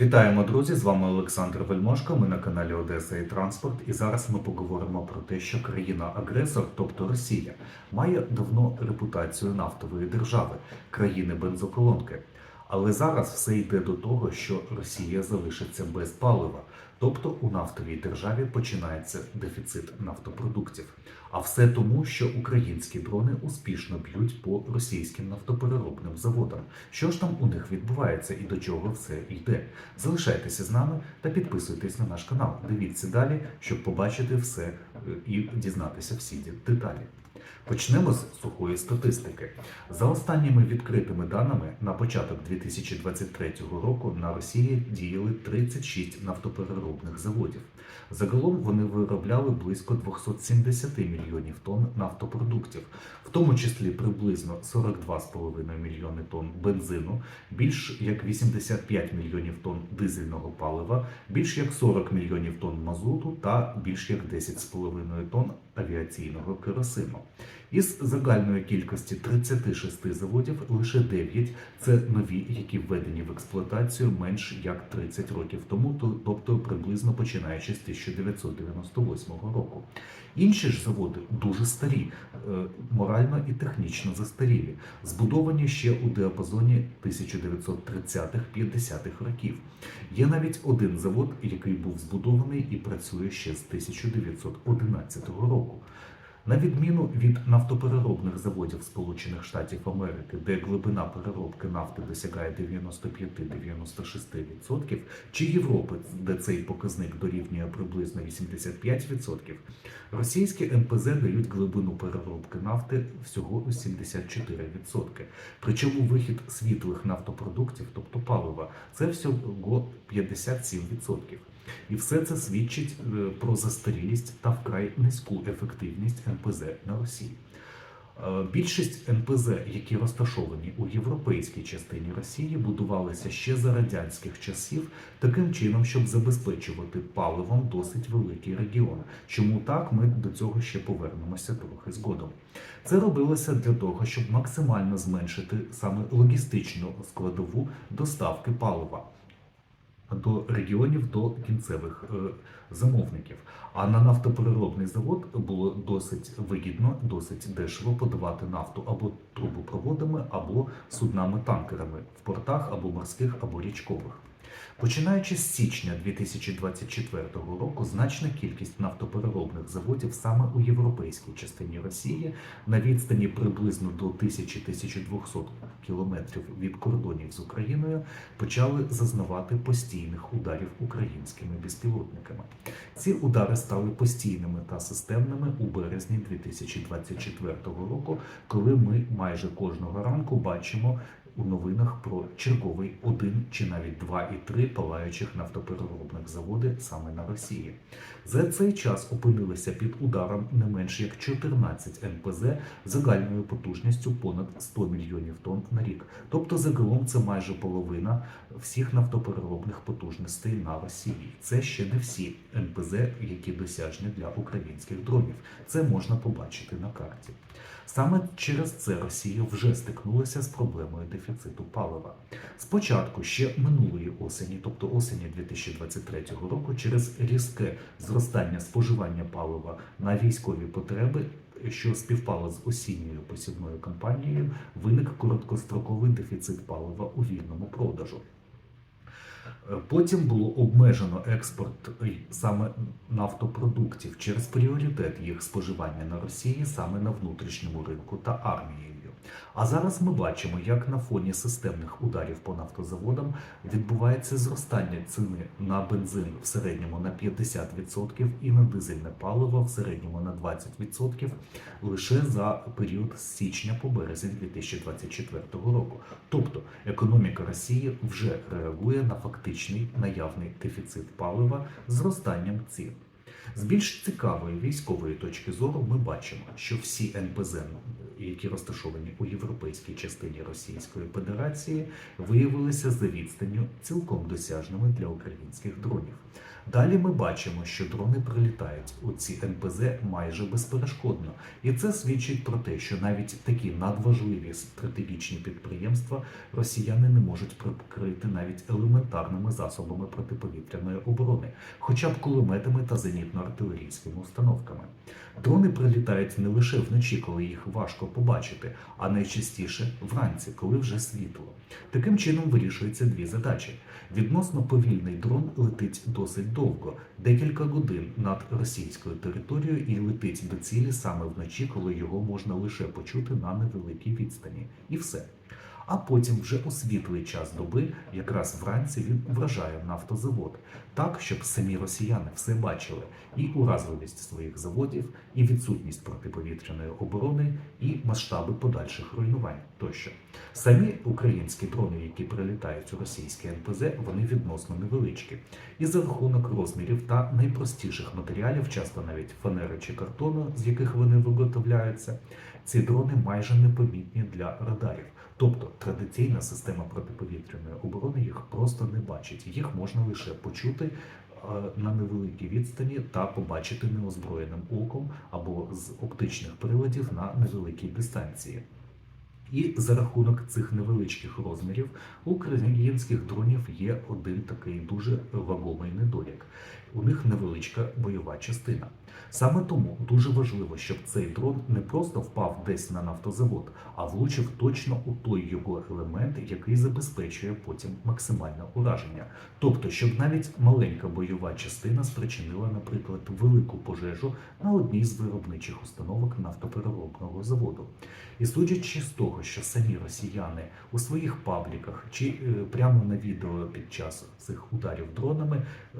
Вітаємо, друзі! З вами Олександр Вельмошко. Ми на каналі Одеса і Транспорт. І зараз ми поговоримо про те, що країна-агресор, тобто Росія, має давно репутацію нафтової держави, країни бензоколонки. Але зараз все йде до того, що Росія залишиться без палива. Тобто у нафтовій державі починається дефіцит нафтопродуктів. А все тому, що українські дрони успішно б'ють по російським нафтопереробним заводам. Що ж там у них відбувається і до чого все йде? Залишайтеся з нами та підписуйтесь на наш канал. Дивіться далі, щоб побачити все е, і дізнатися всі деталі. Почнемо з сухої статистики. За останніми відкритими даними, на початок 2023 року на Росії діяли 36 нафтопереробних заводів. Загалом вони виробляли близько 270 мільйонів тонн нафтопродуктів, в тому числі приблизно 42,5 мільйони тонн бензину, більш як 85 мільйонів тонн дизельного палива, більш як 40 мільйонів тонн мазуту та більш як 10,5 тонн авіаційного керосину. Із загальної кількості 36 заводів лише 9 – це нові, які введені в експлуатацію менш як 30 років тому, тобто приблизно починаючи з 1998 року. Інші ж заводи дуже старі, е, морально і технічно застарілі, збудовані ще у діапазоні 1930-50-х років. Є навіть один завод, який був збудований і працює ще з 1911 року. На відміну від нафтопереробних заводів Сполучених Штатів Америки, де глибина переробки нафти досягає 95-96%, чи Європи, де цей показник дорівнює приблизно 85%, російські НПЗ дають глибину переробки нафти всього у 74%. Причому вихід світлих нафтопродуктів, тобто палива, це всього 57%. І все це свідчить е, про застарілість та вкрай низьку ефективність НПЗ на Росії. Е, Більшість НПЗ, які розташовані у європейській частині Росії, будувалися ще за радянських часів таким чином, щоб забезпечувати паливом досить великий регіон. Чому так, ми до цього ще повернемося трохи згодом. Це робилося для того, щоб максимально зменшити саме логістичну складову доставки палива до регіонів до кінцевих е, замовників. А на нафтопереробний завод було досить вигідно, досить дешево подавати нафту або трубопроводами, або суднами-танкерами в портах або морських, або річкових. Починаючи з січня 2024 року, значна кількість нафтопереробних заводів саме у європейській частині Росії на відстані приблизно до 1000-1200 кілометрів від кордонів з Україною почали зазнавати постійних ударів українськими безпілотниками. Ці удари стали постійними та системними у березні 2024 року, коли ми майже кожного ранку бачимо у новинах про черговий один чи навіть два і три палаючих нафтопереробних заводи саме на Росії. За цей час опинилися під ударом не менш як 14 НПЗ загальною потужністю понад 100 мільйонів тонн на рік. Тобто загалом це майже половина всіх нафтопереробних потужностей на Росії. Це ще не всі НПЗ, які досяжні для українських дронів. Це можна побачити на карті. Саме через це Росія вже стикнулася з проблемою дефіциту палива. Спочатку ще минулої осені, тобто осені 2023 року, через різке зростання споживання палива на військові потреби. Що співпало з осінньою посівною кампанією, виник короткостроковий дефіцит палива у вільному продажу. Е, Потім було обмежено експорт е, саме нафтопродуктів через пріоритет їх споживання на Росії саме на внутрішньому ринку та армією. А зараз ми бачимо, як на фоні системних ударів по нафтозаводам відбувається зростання ціни на бензин в середньому на 50% і на дизельне паливо в середньому на 20% лише за період з січня по березень 2024 року. Тобто економіка Росії вже реагує на фактичний наявний дефіцит палива зростанням цін. З більш цікавої військової точки зору ми бачимо, що всі НПЗ, які розташовані у європейській частині Російської Федерації, виявилися за відстанню цілком досяжними для українських дронів. Далі ми бачимо, що дрони прилітають у ці НПЗ майже безперешкодно, і це свідчить про те, що навіть такі надважливі стратегічні підприємства росіяни не можуть прикрити навіть елементарними засобами протиповітряної оборони, хоча б кулеметами та зенітно-артилерійськими установками. Дрони прилітають не лише вночі, коли їх важко побачити, а найчастіше вранці, коли вже світло. Таким чином вирішуються дві задачі. Відносно повільний дрон летить досить довго, декілька годин над російською територією і летить до цілі саме вночі, коли його можна лише почути на невеликій відстані. І все. А потім вже у світлий час доби, якраз вранці він вражає нафтозавод, так щоб самі росіяни все бачили і уразливість своїх заводів, і відсутність протиповітряної оборони, і масштаби подальших руйнувань тощо. Самі українські дрони, які прилітають у російські НПЗ, вони відносно невеличкі. І за рахунок розмірів та найпростіших матеріалів, часто навіть фанери чи картону, з яких вони виготовляються, ці дрони майже непомітні для радарів. Тобто традиційна система протиповітряної оборони їх просто не бачить. Їх можна лише почути е, на невеликій відстані та побачити неозброєним оком або з оптичних приладів на невеликій дистанції. І за рахунок цих невеличких розмірів українських дронів є один такий дуже вагомий недолік. У них невеличка бойова частина. Саме тому дуже важливо, щоб цей дрон не просто впав десь на нафтозавод, а влучив точно у той його елемент, який забезпечує потім максимальне ураження. Тобто, щоб навіть маленька бойова частина спричинила, наприклад, велику пожежу на одній з виробничих установок нафтопереробного заводу. І судячи з того, що самі росіяни у своїх пабліках чи е, прямо на відео під час цих ударів дронами е,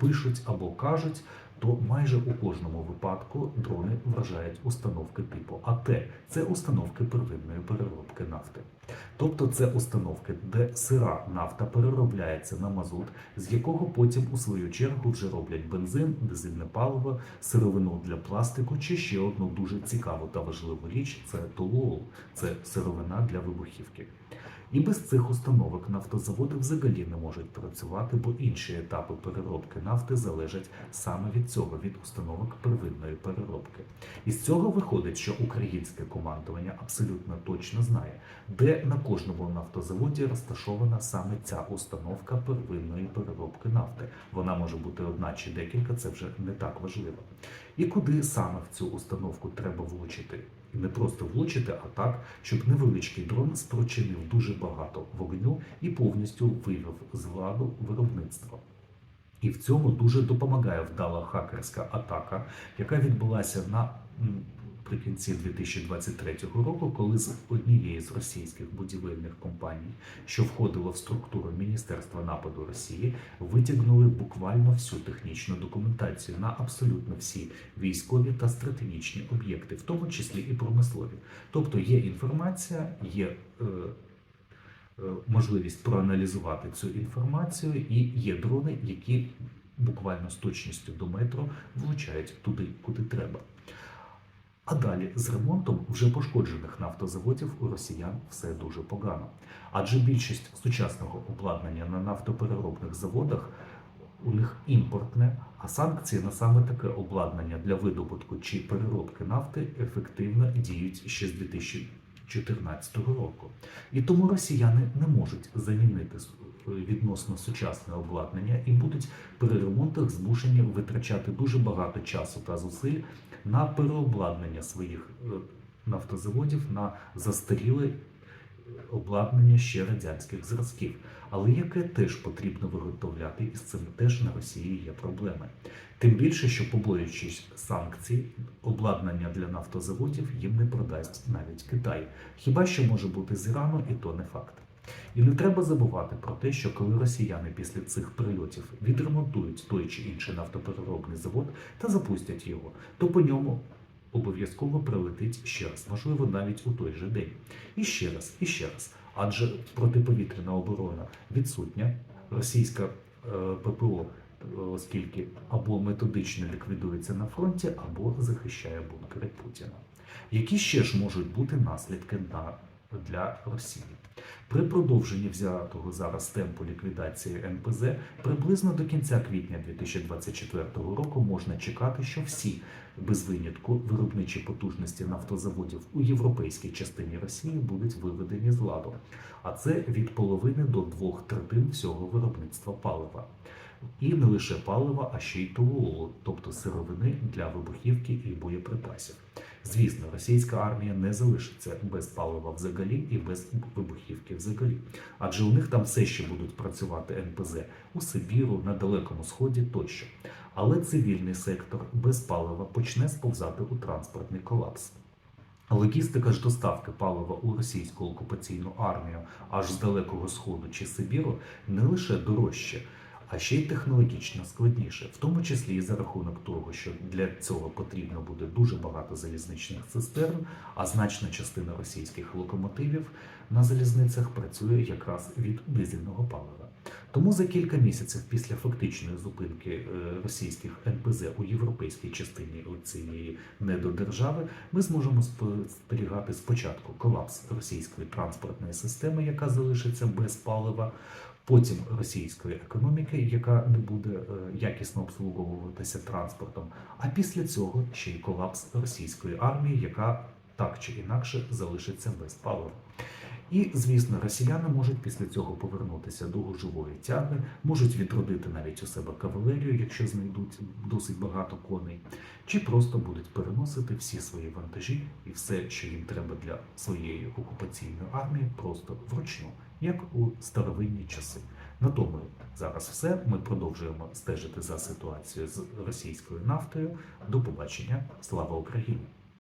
пишуть або кажуть, то майже у кожному випадку дрони вражають установки типу АТ. Це установки первинної переробки нафти. Тобто це установки, де сира нафта переробляється на мазут, з якого потім у свою чергу вже роблять бензин, дизельне паливо, сировину для пластику чи ще одну дуже цікаву та важливу річ це толуол, це сировина для вибухівки. І без цих установок нафтозаводи взагалі не можуть працювати, бо інші етапи переробки нафти залежать саме від цього, від установок первинної переробки. І з цього виходить, що українське командування абсолютно точно знає, де на кожному нафтозаводі розташована саме ця установка первинної переробки нафти. Вона може бути одна чи декілька, це вже не так важливо. І куди саме в цю установку треба влучити? І не просто влучити, а так, щоб невеличкий дрон спричинив дуже багато вогню і повністю вивів з ладу виробництво. І в цьому дуже допомагає вдала хакерська атака, яка відбулася на наприкінці 2023 року, коли з однієї з російських будівельних компаній, що входило в структуру Міністерства нападу Росії, витягнули буквально всю технічну документацію на абсолютно всі військові та стратегічні об'єкти, в тому числі і промислові. Тобто є інформація, є е, е, можливість проаналізувати цю інформацію, і є дрони, які буквально з точністю до метро влучають туди, куди треба. А далі з ремонтом вже пошкоджених нафтозаводів у росіян все дуже погано. Адже більшість сучасного обладнання на нафтопереробних заводах у них імпортне, а санкції на саме таке обладнання для видобутку чи переробки нафти ефективно діють ще з 2014 року. І тому росіяни не можуть замінити відносно сучасне обладнання і будуть при ремонтах змушені витрачати дуже багато часу та зусиль на переобладнання своїх е, нафтозаводів на застаріле обладнання ще радянських зразків, але яке теж потрібно виготовляти, і з цим теж на Росії є проблеми. Тим більше, що побоюючись санкцій, обладнання для нафтозаводів їм не продасть навіть Китай. Хіба що може бути з Ірану, і то не факт. І не треба забувати про те, що коли росіяни після цих прильотів відремонтують той чи інший нафтопереробний завод та запустять його, то по ньому обов'язково прилетить ще раз, можливо, навіть у той же день. І ще раз, і ще раз. Адже протиповітряна оборона відсутня, російська е, ППО оскільки або методично ліквідується на фронті, або захищає бункери Путіна. Які ще ж можуть бути наслідки на, для Росії? При продовженні взятого зараз темпу ліквідації НПЗ приблизно до кінця квітня 2024 року можна чекати, що всі без винятку виробничі потужності нафтозаводів у європейській частині Росії будуть виведені з ладу, а це від половини до двох третин всього виробництва палива. І не лише палива, а ще й толуолу, тобто сировини для вибухівки і боєприпасів. Звісно, російська армія не залишиться без палива взагалі і без вибухівки взагалі, адже у них там все ще будуть працювати НПЗ у Сибіру, на Далекому Сході тощо. Але цивільний сектор без палива почне сповзати у транспортний колапс. Логістика ж доставки палива у російську окупаційну армію аж з Далекого Сходу чи Сибіру не лише дорожче, а ще й технологічно складніше, в тому числі і за рахунок того, що для цього потрібно буде дуже багато залізничних цистерн, а значна частина російських локомотивів на залізницях працює якраз від дизельного палива. Тому за кілька місяців після фактичної зупинки е, російських НПЗ у європейській частині цієї недодержави ми зможемо спостерігати спочатку колапс російської транспортної системи, яка залишиться без палива, потім російської економіки, яка не буде е, якісно обслуговуватися транспортом. А після цього ще й колапс російської армії, яка так чи інакше залишиться без палива. І, звісно, росіяни можуть після цього повернутися до гужової тяги, можуть відродити навіть у себе кавалерію, якщо знайдуть досить багато коней, чи просто будуть переносити всі свої вантажі і все, що їм треба для своєї окупаційної армії, просто вручну, як у старовинні часи. На тому зараз все. Ми продовжуємо стежити за ситуацією з російською нафтою. До побачення. Слава Україні!